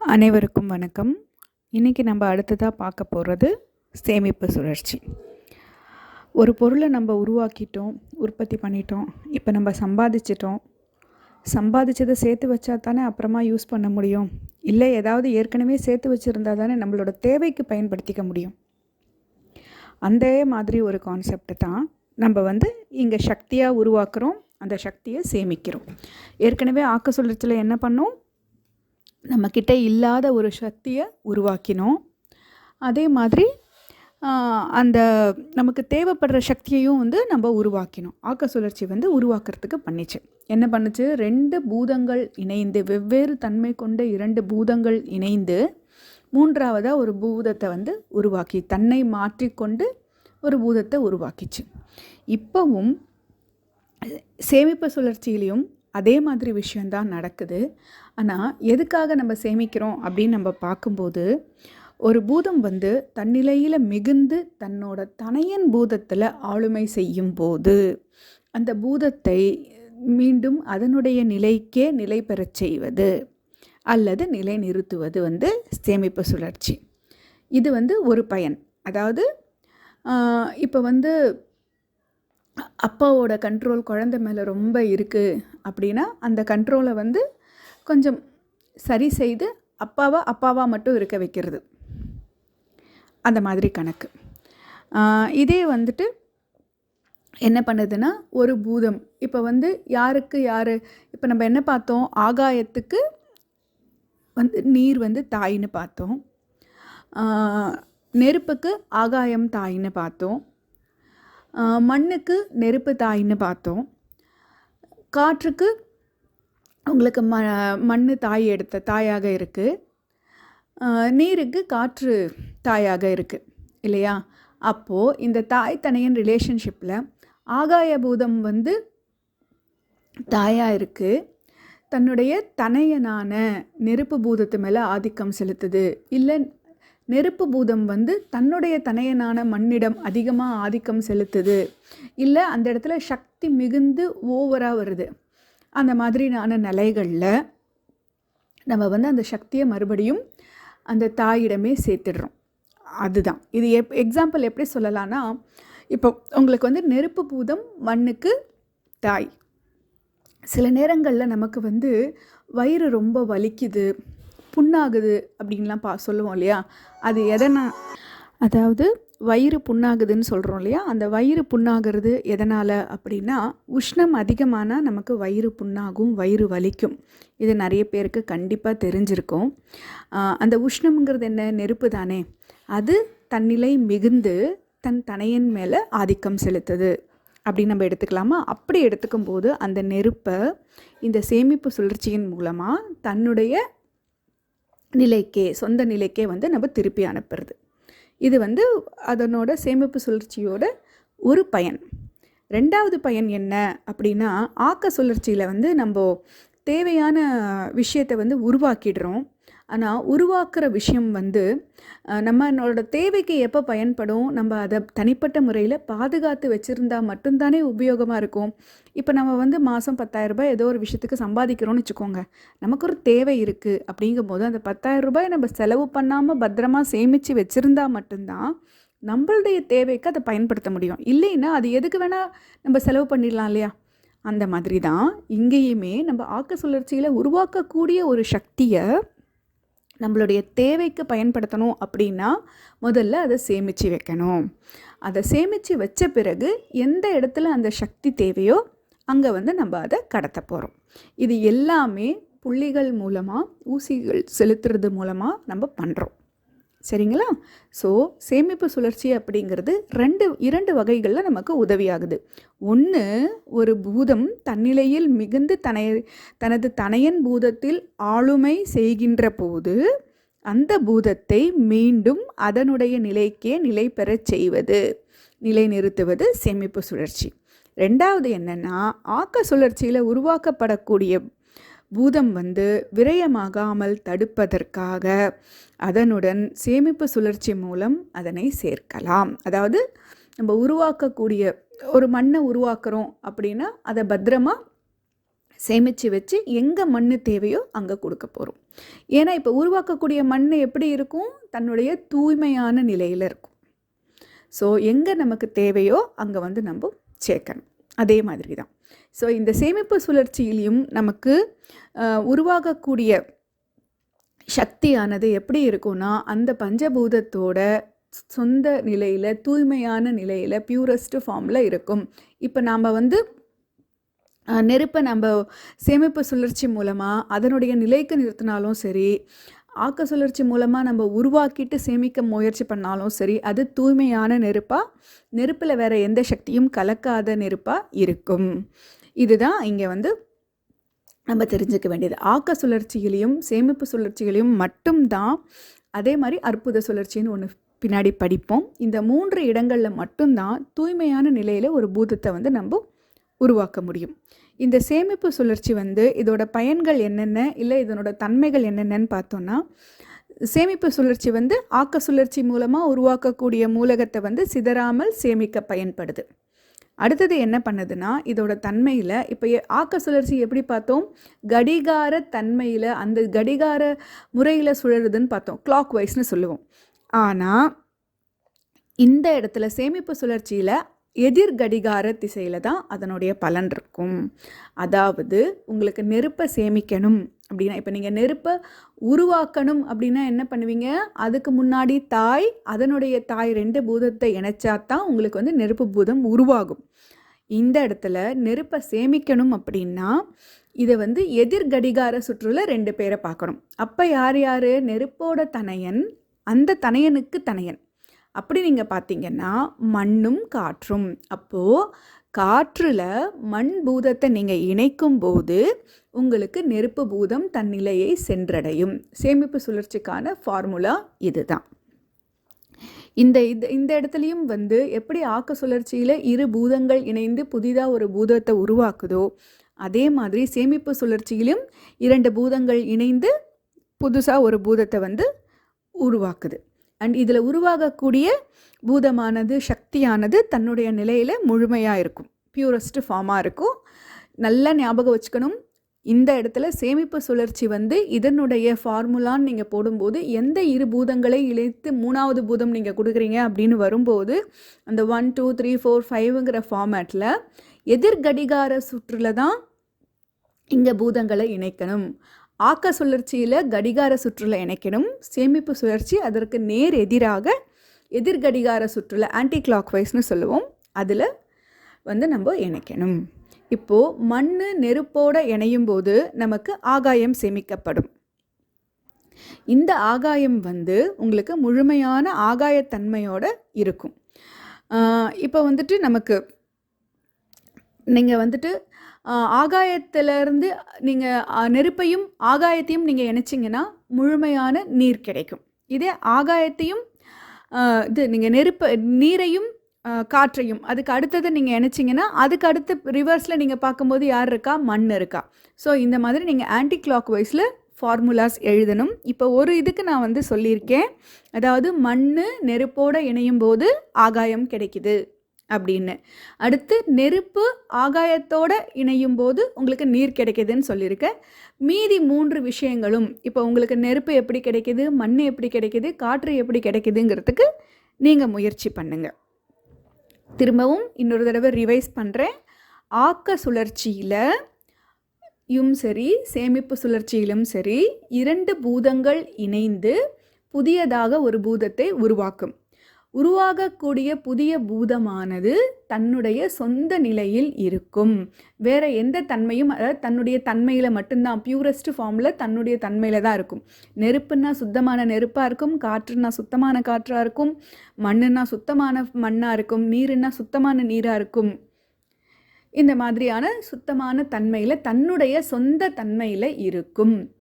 அனைவருக்கும் வணக்கம். இன்றைக்கி நம்ம அடுத்ததாக பார்க்க போகிறது சேமிப்பு சுழற்சி. ஒரு பொருளை நம்ம உருவாக்கிட்டோம் உற்பத்தி பண்ணிட்டோம் இப்போ நம்ம சம்பாதிச்சிட்டோம். சம்பாதிச்சதை சேர்த்து வச்சா தானே அப்புறமா யூஸ் பண்ண முடியும். இல்லை ஏதாவது ஏற்கனவே சேர்த்து வச்சுருந்தா தானே நம்மளோட தேவைக்கு பயன்படுத்திக்க முடியும். அந்த மாதிரி ஒரு கான்செப்ட் தான் நம்ம வந்து இங்கே சக்தியாக உருவாக்குறோம் அந்த சக்தியை சேமிக்கிறோம். ஏற்கனவே ஆக்க சுழற்சியில் என்ன பண்ணோம்? நம்மக்கிட்ட இல்லாத ஒரு சக்தியை உருவாக்கினோம். அதே மாதிரி அந்த நமக்கு தேவைப்படுற சக்தியையும் வந்து நம்ம உருவாக்கினோம். ஆக்க சுழற்சி வந்து உருவாக்குறதுக்கு பண்ணிச்சு. என்ன பண்ணுச்சு? ரெண்டு பூதங்கள் இணைந்து வெவ்வேறு தன்மை கொண்ட இரண்டு பூதங்கள் இணைந்து மூன்றாவதாக ஒரு பூதத்தை வந்து உருவாக்கி தன்னை மாற்றிக்கொண்டு ஒரு பூதத்தை உருவாக்கிச்சு. இப்போவும் சேமிப்பு சுழற்சியிலையும் அதே மாதிரி விஷயந்தான் நடக்குது. ஆனால் எதுக்காக நம்ம சேமிக்கிறோம் அப்படின்னு நம்ம பார்க்கும்போது ஒரு பூதம் வந்து தன்னிலையில் மிகுந்து தன்னோட தனையன் பூதத்தில் ஆளுமை செய்யும் போது அந்த பூதத்தை மீண்டும் அதனுடைய நிலைக்கே நிலை பெறச் செய்வது அல்லது நிலை நிறுத்துவது வந்து சேமிப்பு சுழற்சி. இது வந்து ஒரு பயன். அதாவது இப்போ வந்து அப்பாவோட கண்ட்ரோல் குழந்தை மேலே ரொம்ப இருக்குது அப்படின்னா அந்த கண்ட்ரோலை வந்து கொஞ்சம் சரி செய்து அப்பாவை அப்பாவா மட்டும் இருக்க வைக்கிறது. அந்த மாதிரி கணக்கு. இதே வந்துட்டு என்ன பண்ணுதுன்னா ஒரு பூதம். இப்போ வந்து யாருக்கு யார் இப்போ நம்ம என்ன பார்த்தோம்? ஆகாயத்துக்கு வந்து நீர் வந்து தாயின்னு பார்த்தோம். நெருப்புக்கு ஆகாயம் தாயின்னு பார்த்தோம். மண்ணுக்கு நெருப்பு தாயின்னு பார்த்தோம். காற்றுக்கு உங்களுக்கு ம மண் தாய் எடுத்த தாயாக இருக்குது நீருக்கு காற்று தாயாக இருக்குது இல்லையா? அப்போது இந்த தாய் தனையன் ரிலேஷன்ஷிப்பில் ஆகாய பூதம் வந்து தாயாக இருக்குது தன்னுடைய தனையனான நெருப்பு பூதத்து மேலே ஆதிக்கம் செலுத்துது. இல்லை நெருப்பு பூதம் வந்து தன்னுடைய தனையனான மண்ணிடம் அதிகமாக ஆதிக்கம் செலுத்துது. இல்லை அந்த இடத்துல சக்தி மிகுந்து ஓவராக வருது. அந்த மாதிரியான நிலைகளில் நம்ம வந்து அந்த சக்தியை மறுபடியும் அந்த தாயிடமே சேர்த்துடுறோம். அதுதான். இது எப் எக்ஸாம்பிள் எப்படி சொல்லலாம்னா இப்போ உங்களுக்கு வந்து நெருப்பு பூதம் மண்ணுக்கு தாய். சில நேரங்களில் நமக்கு வந்து வயிறு ரொம்ப வலிக்குது. புண்ணாகுது அப்படின்லாம் பா சொல்லுவோம் இல்லையா? அது எதனா அதாவது வயிறு புண்ணாகுதுன்னு சொல்கிறோம் இல்லையா? அந்த வயிறு புண்ணாகிறது எதனால் அப்படின்னா உஷ்ணம் அதிகமானால் நமக்கு வயிறு புண்ணாகும் வயிறு வலிக்கும். இது நிறைய பேருக்கு கண்டிப்பாக தெரிஞ்சிருக்கும். அந்த உஷ்ணம்ங்கிறது என்ன? நெருப்பு தானே. அது தன்னிலை மிகுந்து தன் தனையன் மேலே ஆதிக்கம் செலுத்துது. அப்படின்னு நம்ம எடுத்துக்கலாமா? அப்படி எடுத்துக்கும் போது அந்த நெருப்பை இந்த சேமிப்பு சுழற்சியின் மூலமாக தன்னுடைய நிலைக்கே சொந்த நிலைக்கே வந்து நம்ம திருப்பி அனுப்புறது. இது வந்து அதனோட சேமிப்பு சுழற்சியோட ஒரு பயன். ரெண்டாவது பயன் என்ன அப்படின்னா ஆக்க சுழற்சியில் வந்து நம்ம தேவையான விஷயத்தை வந்து உருவாக்கிடுறோம். ஆனால் உருவாக்குற விஷயம் வந்து நம்மளோட தேவைக்கு எப்போ பயன்படும் நம்ம அதை தனிப்பட்ட முறையில் பாதுகாத்து வச்சுருந்தா மட்டும்தானே உபயோகமாக இருக்கும். இப்போ நம்ம வந்து மாதம் ரூபாய் ஏதோ ஒரு விஷயத்துக்கு சம்பாதிக்கிறோம்னு வச்சுக்கோங்க. நமக்கு ஒரு தேவை இருக்குது அப்படிங்கும்போது அந்த 10000 ரூபாய் நம்ம செலவு பண்ணாமல் பத்திரமா சேமித்து வச்சுருந்தா மட்டும்தான் நம்மளுடைய தேவைக்கு அதை பயன்படுத்த முடியும். இல்லைன்னா அது எதுக்கு வேணால் நம்ம செலவு பண்ணிடலாம் இல்லையா? அந்த மாதிரி தான் இங்கேயுமே நம்ம ஆக்க சுழற்சியில் உருவாக்கக்கூடிய ஒரு சக்தியை நம்மளுடைய தேவைக்கு பயன்படுத்தணும் அப்படின்னா முதல்ல அதை சேமித்து வைக்கணும். அதை சேமித்து வச்ச பிறகு எந்த இடத்துல அந்த சக்தி தேவையோ அங்கே வந்து நம்ம அதை கடத்த போகிறோம் இது எல்லாமே புள்ளிகள் மூலமாக ஊசிகள் செலுத்துறது மூலமாக நம்ம பண்ணுறோம் சரிங்களா? ஸோ சேமிப்பு சுழற்சி அப்படிங்கிறது ரெண்டு இரண்டு வகைகளில் நமக்கு உதவியாகுது. ஒன்று ஒரு பூதம் தன்னிலையில் மிகுந்து தனை தனது தனையன் பூதத்தில் ஆளுமை செய்கின்ற போது அந்த பூதத்தை மீண்டும் அதனுடைய நிலைக்கே நிலை பெறச் செய்வது நிலைநிறுத்துவது சேமிப்பு சுழற்சி. ரெண்டாவது என்னென்னா ஆக்க சுழற்சியில் உருவாக்கப்படக்கூடிய பூதம் வந்து விரயமாகாமல் தடுப்பதற்காக அதனுடன் சேமிப்பு சுழற்சி மூலம் அதனை சேர்க்கலாம். அதாவது நம்ம உருவாக்கக்கூடிய ஒரு மண்ணை உருவாக்குறோம் அப்படின்னா அதை பத்திரமா சேமித்து வச்சு எங்கே மண் தேவையோ அங்கே கொடுக்க போகிறோம் ஏன்னா இப்போ உருவாக்கக்கூடிய மண் எப்படி இருக்கும்? தன்னுடைய தூய்மையான நிலையில் இருக்கும். ஸோ எங்கே நமக்கு தேவையோ அங்கே வந்து நம்ம சேர்க்கணும். அதே மாதிரி தான் ஸோ இந்த சேமிப்பு சுழற்சியிலையும் நமக்கு உருவாகக்கூடிய சக்தியானது எப்படி இருக்கும்னா அந்த பஞ்சபூதத்தோட சொந்த நிலையில் தூய்மையான நிலையில் பியூரஸ்ட் ஃபார்மில் இருக்கும். இப்போ நாம் வந்து நெருப்பை நம்ம சேமிப்பு சுழற்சி மூலமாக அதனுடைய நிலைக்கு நிறுத்தினாலும் சரி ஆக்க சுழற்சி மூலமாக நம்ம உருவாக்கிட்டு சேமிக்க முயற்சி பண்ணாலும் சரி அது தூய்மையான நெருப்பாக நெருப்பில் வேறு எந்த சக்தியும் கலக்காத நெருப்பாக இருக்கும். இதுதான் இங்கே வந்து நம்ம தெரிஞ்சுக்க வேண்டியது. ஆக்க சுழற்சியிலையும் சேமிப்பு சுழற்சிகளையும் மட்டும்தான் அதே மாதிரி அற்புத சுழற்சின்னு ஒன்று பின்னாடி படிப்போம். இந்த மூன்று இடங்களில் மட்டும்தான் தூய்மையான நிலையில் ஒரு பூதத்தை வந்து நம்ம உருவாக்க முடியும். இந்த சேமிப்பு சுழற்சி வந்து இதோட பயன்கள் என்னென்ன இல்லை இதனோட தன்மைகள் என்னென்னன்னு பார்த்தோன்னா சேமிப்பு சுழற்சி வந்து ஆக்க சுழற்சி மூலமாக உருவாக்கக்கூடிய மூலகத்தை வந்து சிதறாமல் சேமிக்க பயன்படுது. அடுத்தது என்ன பண்ணுதுன்னா இதோட தன்மையில் இப்போ ஆக்க சுழற்சி எப்படி பார்த்தோம்? கடிகார தன்மையில் அந்த கடிகார முறையில் சுழறுதுன்னு பார்த்தோம். கிளாக் வைஸ்னு சொல்லுவோம். ஆனால் இந்த இடத்துல சேமிப்பு சுழற்சியில் எதிர் கடிகார திசையில் தான் அதனுடைய பலன் இருக்கும். அதாவது உங்களுக்கு நெருப்பை சேமிக்கணும் அப்படின்னா இப்போ நீங்கள் நெருப்பை உருவாக்கணும் அப்படின்னா என்ன பண்ணுவீங்க? அதுக்கு முன்னாடி தாய் அதனுடைய தாய் ரெண்டு பூதத்தை இணைச்சா தான் உங்களுக்கு வந்து நெருப்பு பூதம் உருவாகும். இந்த இடத்துல நெருப்பை சேமிக்கணும் அப்படின்னா இதை வந்து எதிர் கடிகார சுற்றுல ரெண்டு பேரை பார்க்கணும். அப்போ யார் யார்? நெருப்போட தனையன் அந்த தனையனுக்கு தனையன். அப்படி நீங்கள் பார்த்தீங்கன்னா மண்ணும் காற்றும். அப்போது காற்றில் மண் பூதத்தை நீங்கள் இணைக்கும் போது உங்களுக்கு நெருப்பு பூதம் தன் நிலையை சென்றடையும். சேமிப்பு சுழற்சிக்கான ஃபார்முலா இதுதான். இந்த இது இந்த இடத்துலையும் வந்து எப்படி ஆக்க சுழற்சியில் இரு பூதங்கள் இணைந்து புதிதாக ஒரு பூதத்தை உருவாக்குதோ அதே மாதிரி சேமிப்பு சுழற்சியிலும் இரண்டு பூதங்கள் இணைந்து புதுசாக ஒரு பூதத்தை வந்து உருவாக்குது. அண்ட் இதில் உருவாகக்கூடிய பூதமானது சக்தியானது தன்னுடைய நிலையில் முழுமையாக இருக்கும். பியூரஸ்ட் ஃபார்மாக இருக்கும். நல்லா ஞாபகம் வச்சுக்கணும். இந்த இடத்துல சேமிப்பு சுழற்சி வந்து இதனுடைய ஃபார்முலான்னு நீங்கள் போடும்போது எந்த இரு பூதங்களை இழைத்து மூணாவது பூதம் நீங்கள் கொடுக்குறீங்க அப்படின்னு வரும்போது அந்த ஒன் டூ த்ரீ ஃபோர் ஃபைவ்ங்கிற ஃபார்மேட்டில் எதிர்கடிகார சுற்றில் தான் இங்கே பூதங்களை இணைக்கணும். ஆக்க சுழற்சியில் கடிகார சுற்றுல இணைக்கணும். சேமிப்பு சுழற்சி அதற்கு நேர் எதிராக எதிர்கடிகார சுற்றுல ஆன்டி கிளாக் வைஸ்னு சொல்லுவோம். அதில் வந்து நம்ம இணைக்கணும். இப்போது மண் நெருப்போடு இணையும் போது நமக்கு ஆகாயம் சேமிக்கப்படும். இந்த ஆகாயம் வந்து உங்களுக்கு முழுமையான ஆகாயத்தன்மையோட இருக்கும். இப்போ வந்துட்டு நமக்கு நீங்கள் வந்துட்டு ஆகாயத்திலிருந்து நீங்கள் நெருப்பையும் ஆகாயத்தையும் நீங்கள் இணைச்சிங்கன்னா முழுமையான நீர் கிடைக்கும். இதே ஆகாயத்தையும் இது நீங்கள் நெருப்ப நீரையும் காற்றையும் அதுக்கு அடுத்தது நீங்கள் இணைச்சிங்கன்னா அதுக்கு அடுத்து ரிவர்ஸில் நீங்கள் பார்க்கும்போது யார் இருக்கா? மண் இருக்கா. ஸோ இந்த மாதிரி நீங்கள் ஆன்டி கிளாக் வைஸில் ஃபார்முலாஸ் எழுதணும். இப்போ ஒரு இதுக்கு நான் வந்து சொல்லியிருக்கேன். அதாவது மண் நெருப்போடு இணையும் போது ஆகாயம் கிடைக்குது. அப்படின்னு. அடுத்து நெருப்பு ஆகாயத்தோட இணையும் போது உங்களுக்கு நீர் கிடைக்குதுன்னு சொல்லியிருக்கேன். மீதி மூன்று விஷயங்களும் இப்போ உங்களுக்கு நெருப்பு எப்படி கிடைக்குது மண் எப்படி கிடைக்குது காற்று எப்படி கிடைக்குதுங்கிறதுக்கு நீங்கள் முயற்சி பண்ணுங்கள் திரும்பவும் இன்னொரு தடவை ரிவைஸ் பண்ணுறேன் ஆக்க சுழற்சியில் யும் சரி சேமிப்பு சுழற்சியிலும் சரி இரண்டு பூதங்கள் இணைந்து புதியதாக ஒரு பூதத்தை உருவாக்கும். உருவாகக்கூடிய புதிய பூதமானது தன்னுடைய சொந்த நிலையில் இருக்கும். வேற எந்த தன்மையும் அதாவது தன்னுடைய தன்மையில் மட்டும்தான் பியூரஸ்ட் ஃபார்மில் தன்னுடைய தன்மையில் தான் இருக்கும். நெருப்புன்னா சுத்தமான நெருப்பாக இருக்கும் காற்றுன்னா சுத்தமான காற்றாக இருக்கும் மண்ணுன்னா சுத்தமான மண்ணாக இருக்கும் நீருன்னா சுத்தமான நீராக இருக்கும். இந்த மாதிரியான சுத்தமான தன்மையில் தன்னுடைய சொந்த தன்மையில் இருக்கும்.